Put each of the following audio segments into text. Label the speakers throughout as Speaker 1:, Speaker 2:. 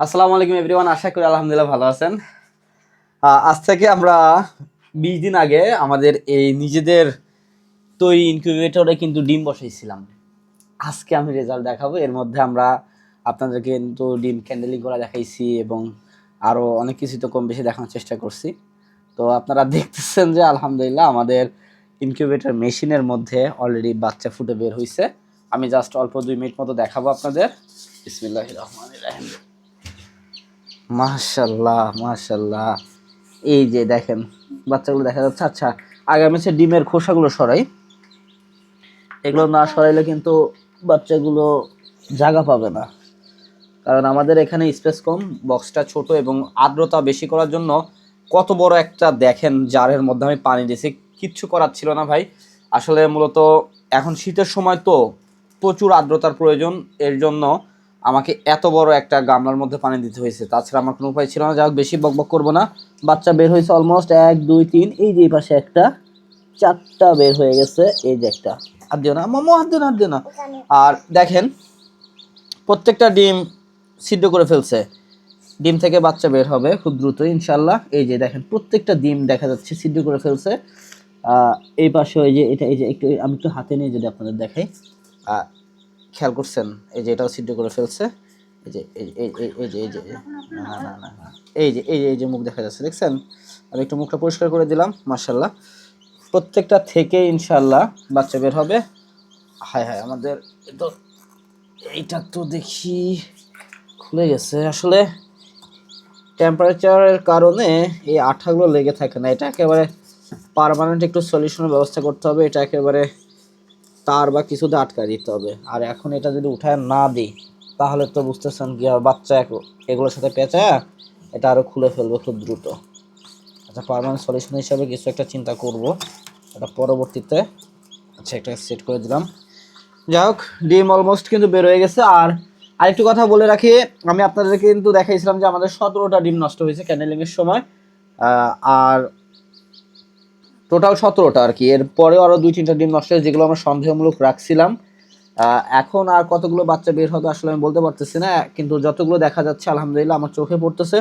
Speaker 1: আসসালামু আলাইকুম এভরিওয়ান, আশা করি আলহামদুলিল্লাহ ভালো আছেন। আজ থেকে আমরা বিশ দিন আগে আমাদের এই নিজেদের তৈরি ইনকিউবেটরে কিন্তু ডিম বসাইছিলাম। আজকে আমি রেজাল্ট দেখাবো, এর মধ্যে আমরা আপনাদেরকে কিন্তু ডিম ক্যান্ডেলিং করা দেখাইছি এবং আরও অনেক কিছু তো কম বেশি দেখানোর চেষ্টা করছি। তো আপনারা দেখতেছেন যে আলহামদুলিল্লাহ আমাদের ইনকিউবেটর মেশিনের মধ্যে অলরেডি বাচ্চা ফুটে বের হয়েছে আমি জাস্ট অল্প দুই মিনিট মতো দেখাবো আপনাদের। বিসমিল্লাহ রহমান রাহিম। মাশাল্লাহ মাশাল্লাহ। এই যে দেখেন, বাচ্চাগুলো দেখা যাচ্ছে। আচ্ছা আগে আমি হচ্ছে ডিমের খোসাগুলো সরাই, এগুলো না সরাইলে কিন্তু বাচ্চাগুলো জায়গা পাবে না। কারণ আমাদের এখানে স্পেস কম বক্সটা ছোট এবং আর্দ্রতা বেশি করার জন্য কত বড় একটা দেখেন জারের মধ্যে আমি পানি দিয়েছি। কিচ্ছু করার ছিল না ভাই। আসলে মূলত এখন শীতের সময় তো প্রচুর আর্দ্রতার প্রয়োজন। এর জন্য আমাকে এত বড় একটা গামলার মধ্যে পানি দিতে হয়েছে। তাছাড়া আমার কোনো উপায় ছিল না। যাই হোক, বেশি বকবক করব না। বাচ্চা বের হয়েছে অলমোস্ট এক, দুই, তিন, এই যে পাশে একটা। চারটা বের হয়ে গেছে, এই যে একটা। হাত দিও না। মোমো, হাত দিও না, হাত দিও না। আর দেখেন, প্রত্যেকটা ডিম সিদ্ধ করে ফেলছে। ডিম থেকে বাচ্চা বের হবে খুব দ্রুত ইনশাল্লাহ এই যে দেখেন, প্রত্যেকটা ডিম দেখা যাচ্ছে সিদ্ধ করে ফেলছে। এই পাশে এই যে, এটা এই যে একটু, আমি একটু হাতে নিয়ে যদি আপনাদের দেখাই। খেয়াল করছেন? এই যে এটাও সিদ্ধ করে ফেলছে। এই যে, এই এই এই যে এই যে না না না এই যে এই যে এই যে মুখ দেখা যাচ্ছে, দেখছেন? আমি একটু মুখটা পরিষ্কার করে দিলাম মার্শাল্লাহ প্রত্যেকটা থেকে ইনশাল্লাহ বাচ্চা বের হবে। হায় হায়, আমাদের তো এইটা তো দেখি খুলে গেছে। আসলে টেম্পারেচারের কারণে এই আঠাগুলো লেগে থাকে না। এটা একেবারে পারমানেন্ট একটু সলিউশনের ব্যবস্থা করতে হবে। এটা একেবারে তার বা কিছুতে আটকা দিতে হবে। আর এখন এটা যদি উঠায় না দিই, তাহলে তো বুঝতেছেন কি আর বাচ্চা এগুলোর সাথে পেঁচায় এটা আরও খুলে ফেলবে খুব দ্রুত। আচ্ছা পার্মানেন্ট সলিউশন হিসাবে কিছু একটা চিন্তা করব। এটা পরবর্তীতে আচ্ছা একটা সেট করে দিলাম। যাই হোক, ডিম অলমোস্ট কিন্তু বের হয়ে গেছে। আর আরেকটু কথা বলে রাখি, আমি আপনাদেরকে কিন্তু দেখাইছিলাম যে আমাদের সতেরোটা ডিম নষ্ট হয়েছে ক্যানেলিংয়ের সময়। আর টোটাল সতেরোটা আর কি। এর পরেও আরও দুই তিনটা ডিম নষ্ট যেগুলো আমরা সন্দেহমূলক রাখছিলাম। এখন আর কতগুলো বাচ্চা বের হবে আসলে আমি বলতে পারতেছি না, কিন্তু যতগুলো দেখা যাচ্ছে, আলহামদুলিল্লাহ আমার চোখে পড়তেছে,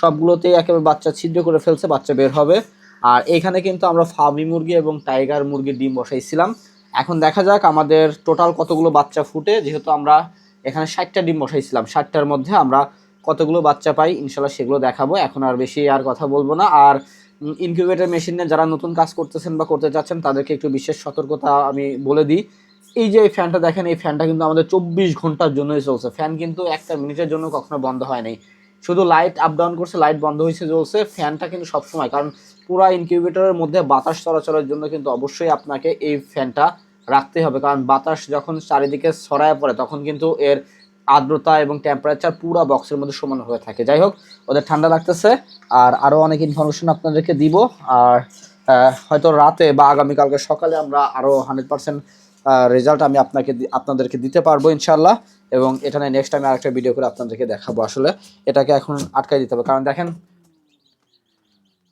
Speaker 1: সবগুলোতেই একেবারে বাচ্চা ছিদ্র করে ফেলছে, বাচ্চা বের হবে। আর এখানে কিন্তু আমরা ফার্মি মুরগি এবং টাইগার মুরগির ডিম বসাইছিলাম। এখন দেখা যাক আমাদের টোটাল কতগুলো বাচ্চা ফুটে, যেহেতু আমরা এখানে ষাটটা ডিম বসাইছিলাম, ষাটটার মধ্যে আমরা কতগুলো বাচ্চা পাই, ইনশাল্লাহ সেগুলো দেখাবো। এখন আর বেশি আর কথা বলব না। আর ইনকিউবেটর মেশিনে যারা নতুন কাজ করতেছেন বা করতে চাচ্ছেন তাদেরকে একটু বিশেষ সতর্কতা আমি বলে দিই। এই যে এই ফ্যানটা দেখেন, এই ফ্যানটা কিন্তু আমাদের চব্বিশ ঘণ্টার জন্যই চলছে। ফ্যান কিন্তু একটা মিনিটের জন্য কখনো বন্ধ হয় নাই। শুধু লাইট আপ ডাউন করছে লাইট বন্ধ হয়েছে চলছে। ফ্যানটা কিন্তু সবসময়, কারণ পুরা ইনকিউবেটরের মধ্যে বাতাস চলাচলের জন্য কিন্তু অবশ্যই আপনাকে এই ফ্যানটা রাখতে হবে। কারণ বাতাস যখন চারিদিকে ছড়ায় পড়ে, তখন কিন্তু এর আর্দ্রতা এবং টেম্পারেচার পুরো বক্সের মধ্যে সমান হয়ে থাকে। যাই হোক, ওদের ঠান্ডা লাগতেছে। আর আরও অনেক ইনফরমেশন আপনাদেরকে দিব। আর হয়তো রাতে বা আগামীকালকে সকালে আমরা আরও হান্ড্রেড পার্সেন্ট রেজাল্ট আমি আপনাকে আপনাদেরকে দিতে পারব ইনশাল্লাহ এবং এটা নিয়ে নেক্সট আমি আরেকটা ভিডিও করে আপনাদেরকে দেখাবো আসলে। এটাকে এখন আটকাই দিতে হবে। কারণ দেখেন,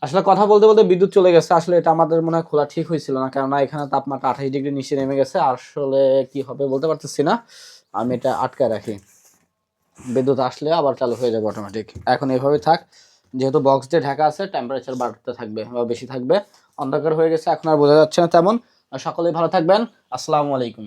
Speaker 1: আসলে কথা বলতে বলতে বিদ্যুৎ চলে গেছে। আসলে এটা আমাদের মনে হয় খোলা ঠিক হয়েছিল না। কেননা এখানে তাপমাত্রা আঠাশ ডিগ্রি নিচে নেমে গেছে। আসলে কি হবে বলতে পারতেছি না। আমি এটা আটকায় রাখি। বিদ্যুৎ আসলে আবার চালু হয়ে যাবে অটোমেটিক এখন এইভাবে থাক, যেহেতু বক্স দিয়ে ঢাকা আছে টেম্পারেচার বাড়তে থাকবে বা বেশি থাকবে, অন্ধকার হয়ে গেছে, এখন আর বোঝা যাচ্ছে না তেমন। সকলেই ভালো থাকবেন। আসসালামু আলাইকুম।